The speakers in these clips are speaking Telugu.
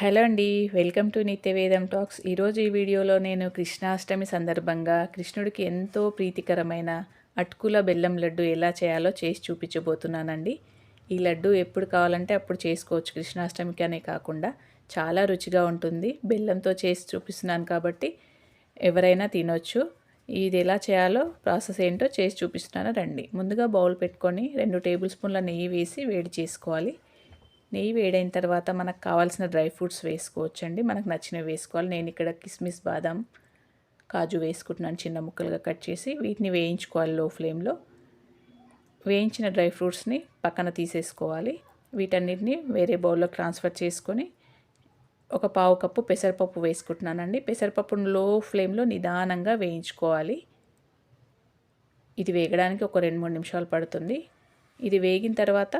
హలో అండి వెల్కమ్ టు నిత్యవేదం టాక్స్. ఈరోజు ఈ వీడియోలో నేను కృష్ణాష్టమి సందర్భంగా కృష్ణుడికి ఎంతో ప్రీతికరమైన అటుకుల బెల్లం లడ్డు ఎలా చేయాలో చేసి చూపించబోతున్నానండి. ఈ లడ్డు ఎప్పుడు కావాలంటే అప్పుడు చేసుకోవచ్చు కృష్ణాష్టమికి అనే కాకుండా. చాలా రుచిగా ఉంటుంది. బెల్లంతో చేసి చూపిస్తున్నాను కాబట్టి ఎవరైనా తినొచ్చు. ఇది ఎలా చేయాలో ప్రాసెస్ ఏంటో చేసి చూపిస్తున్నాను. రండి. ముందుగా బౌల్ పెట్టుకొని రెండు టేబుల్ స్పూన్ల నెయ్యి వేసి వేడి చేసుకోవాలి. నెయ్యి వేడైన తర్వాత మనకు కావాల్సిన డ్రై ఫ్రూట్స్ వేసుకోవచ్చండి. మనకు నచ్చినవి వేసుకోవాలి. నేను ఇక్కడ కిస్మిస్ బాదం కాజు వేసుకుంటున్నాను చిన్న ముక్కలుగా కట్ చేసి. వీటిని వేయించుకోవాలి లో ఫ్లేమ్లో. వేయించిన డ్రై ఫ్రూట్స్ని పక్కన తీసేసుకోవాలి. వీటన్నిటిని వేరే బౌల్లో ట్రాన్స్ఫర్ చేసుకొని ఒక పావు కప్పు పెసరపప్పు వేసుకుంటున్నానండి. పెసరపప్పును లో ఫ్లేమ్లో నిదానంగా వేయించుకోవాలి. ఇది వేగడానికి ఒక రెండు మూడు నిమిషాలు పడుతుంది. ఇది వేగిన తర్వాత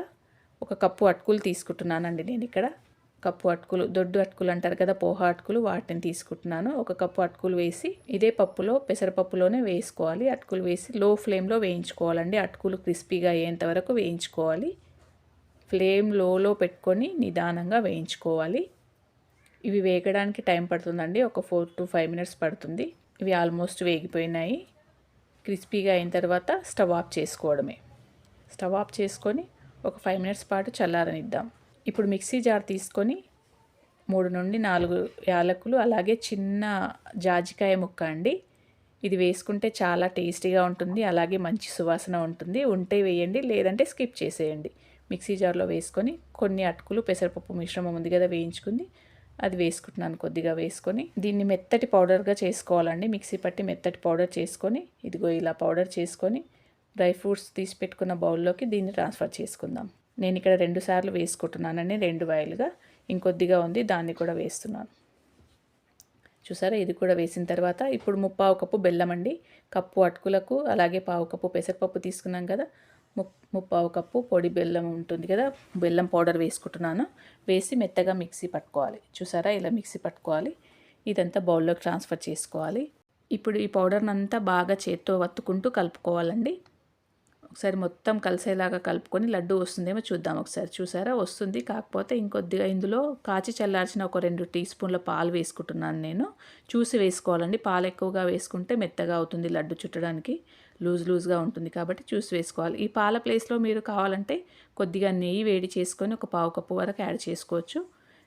ఒక కప్పు అటుకులు తీసుకుంటున్నానండి నేను ఇక్కడ. కప్పు అటుకులు దొడ్డు అటుకులు అంటారు కదా పోహ అటుకులు వాటిని తీసుకుంటున్నాను. ఒక కప్పు అటుకులు వేసి ఇదే పప్పులో పెసరపప్పులోనే వేసుకోవాలి. అటుకులు వేసి లో ఫ్లేమ్లో వేయించుకోవాలండి. అటుకులు క్రిస్పీగా అయ్యేంత వరకు వేయించుకోవాలి. ఫ్లేమ్ లోలో పెట్టుకొని నిదానంగా వేయించుకోవాలి. ఇవి వేగడానికి టైం పడుతుందండి. ఒక ఫోర్ టు ఫైవ్ మినిట్స్ పడుతుంది. ఇవి ఆల్మోస్ట్ వేగిపోయినాయి. క్రిస్పీగా అయిన తర్వాత స్టవ్ ఆఫ్ చేసుకోవడమే. స్టవ్ ఆఫ్ చేసుకొని ఒక ఫైవ్ మినిట్స్ పాటు చల్లారనిద్దాం. ఇప్పుడు మిక్సీ జార్ తీసుకొని మూడు నుండి నాలుగు యాలకులు అలాగే చిన్న జాజికాయ ముక్క అండి. ఇది వేసుకుంటే చాలా టేస్టీగా ఉంటుంది అలాగే మంచి సువాసన ఉంటుంది. ఉంటే వేయండి లేదంటే స్కిప్ చేసేయండి. మిక్సీ జార్లో వేసుకొని కొన్ని అటుకులు పెసరపప్పు మిశ్రమం ఉంది కదా వేయించుకుంది అది వేసుకుంటున్నాను కొద్దిగా వేసుకొని. దీన్ని మెత్తటి పౌడర్గా చేసుకోవాలండి. మిక్సీ పట్టి మెత్తటి పౌడర్ చేసుకొని ఇదిగో ఇలా పౌడర్ చేసుకొని డ్రై ఫ్రూట్స్ తీసి పెట్టుకున్న బౌల్లోకి దీన్ని ట్రాన్స్ఫర్ చేసుకుందాం. నేను ఇక్కడ రెండు సార్లు వేసుకుంటున్నానని రెండు వాయిల్గా ఇంకొద్దిగా ఉంది దాన్ని కూడా వేస్తున్నాను. చూసారా? ఇది కూడా వేసిన తర్వాత ఇప్పుడు ముప్పావు కప్పు బెల్లం అండి. కప్పు అటుకులకు అలాగే పావు కప్పు పెసరపప్పు తీసుకున్నాం కదా. ముప్పావు కప్పు పొడి బెల్లం ఉంటుంది కదా బెల్లం పౌడర్ వేసుకుంటున్నాను. వేసి మెత్తగా మిక్సీ పట్టుకోవాలి. చూసారా? ఇలా మిక్సీ పట్టుకోవాలి. ఇదంతా బౌల్లోకి ట్రాన్స్ఫర్ చేసుకోవాలి. ఇప్పుడు ఈ పౌడర్నంతా బాగా చేత్తో వత్తుకుంటూ కలుపుకోవాలండి. ఒకసారి మొత్తం కలిసేలాగా కలుపుకొని లడ్డు వస్తుందేమో చూద్దాం ఒకసారి. చూసారా? వస్తుంది. కాకపోతే ఇంకొద్దిగా ఇందులో కాచి చల్లార్చిన ఒక రెండు టీ స్పూన్ల పాలు వేసుకుంటున్నాను నేను. చూసి వేసుకోవాలండి. పాలు ఎక్కువగా వేసుకుంటే మెత్తగా అవుతుంది లడ్డు చుట్టడానికి. లూజ్ లూజ్గా ఉంటుంది కాబట్టి చూసి వేసుకోవాలి. ఈ పాల ప్లేస్లో మీరు కావాలంటే కొద్దిగా నెయ్యి వేడి చేసుకొని ఒక పావు కప్పు వరకు యాడ్ చేసుకోవచ్చు.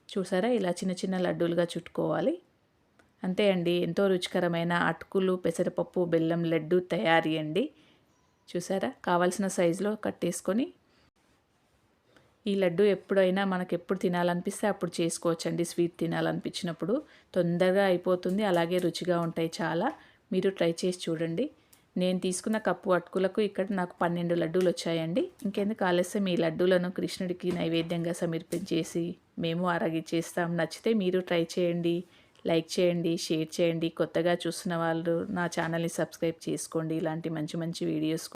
చూసారా? ఇలా చిన్న చిన్న లడ్డూలుగా చుట్టుకోవాలి. అంతే అండి. ఎంతో రుచికరమైన అటుకులు పెసరపప్పు బెల్లం లడ్డు తయారీ అండి. చూసారా? కావాల్సిన సైజులో కట్టేసుకొని ఈ లడ్డు ఎప్పుడైనా మనకు ఎప్పుడు తినాలనిపిస్తే అప్పుడు చేసుకోవచ్చండి. స్వీట్ తినాలనిపించినప్పుడు తొందరగా అయిపోతుంది అలాగే రుచిగా ఉంటాయి చాలా. మీరు ట్రై చేసి చూడండి. నేను తీసుకున్న కప్పు అటుకులకు ఇక్కడ నాకు పన్నెండు లడ్డూలు వచ్చాయండి. ఇంకెందుకు ఆలస్యం? ఈ లడ్డూలను కృష్ణుడికి నైవేద్యంగా సమర్పించేసి మేము చేస్తాం. నచ్చితే మీరు ట్రై చేయండి లైక్ చేయండి షేర్ చేయండి. కొత్తగా చూస్తున్న వాళ్ళు నా ఛానల్ని సబ్స్క్రైబ్ చేసుకోండి. ఇలాంటి మంచి మంచి వీడియోస్